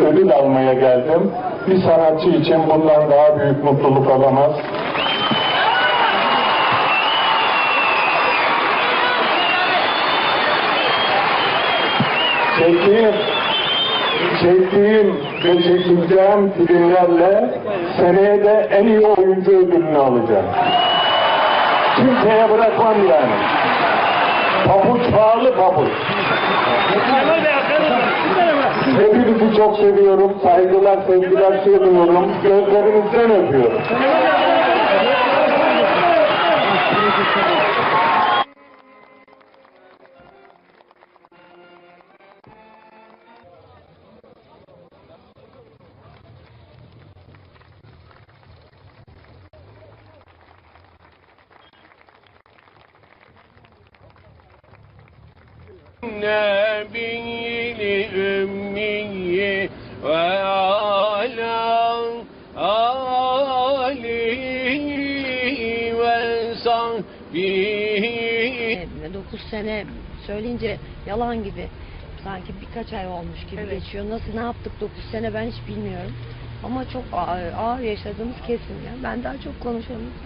Ödül almaya geldim. Bir sanatçı için bundan daha büyük mutluluk olamaz. Çektiğim, çektiğim ve çekeceğim filmlerle seneye de en iyi oyuncu ödülünü alacağım. Kimseye bırakmam yani. Pabuç pahalı pabuç. Hepinizi çok seviyorum. Saygılar, sevgiler sunuyorum. Gözlerinizden öpüyorum. Nebi الأمي وعلى آله وصحبه 9 sene söyleyince yalan gibi sanki birkaç ay olmuş gibi geçiyor. Nasıl ne yaptık 9 sene ben hiç bilmiyorum. Ama çok ağır, ağır yaşadığımız kesin. Yani ben daha çok konuşalım.